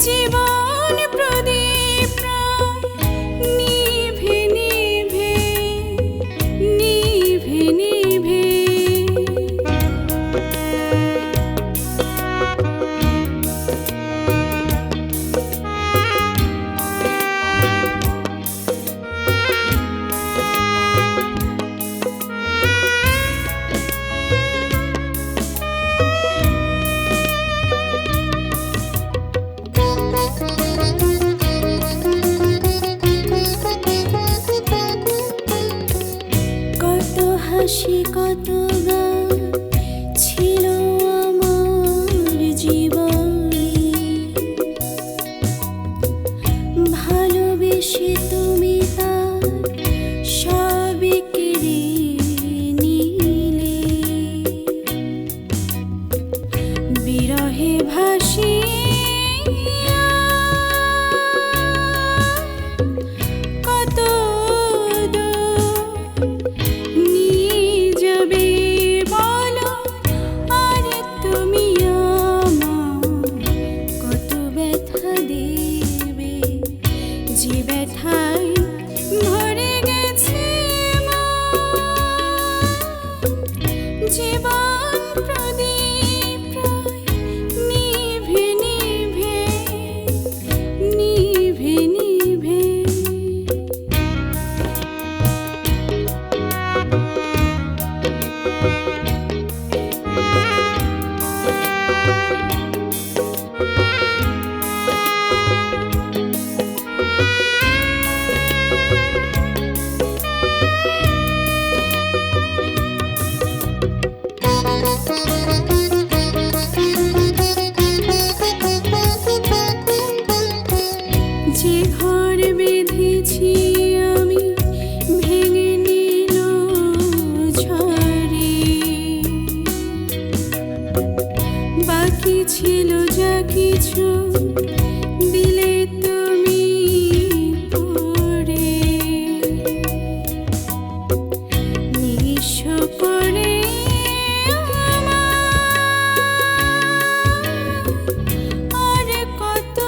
জীবন গান ছিল আমার ভালোবেসে তুমি জীবন প্রদীপ কিছু দিলে তুমি পড়ে। নিঃস্ব করে আর কত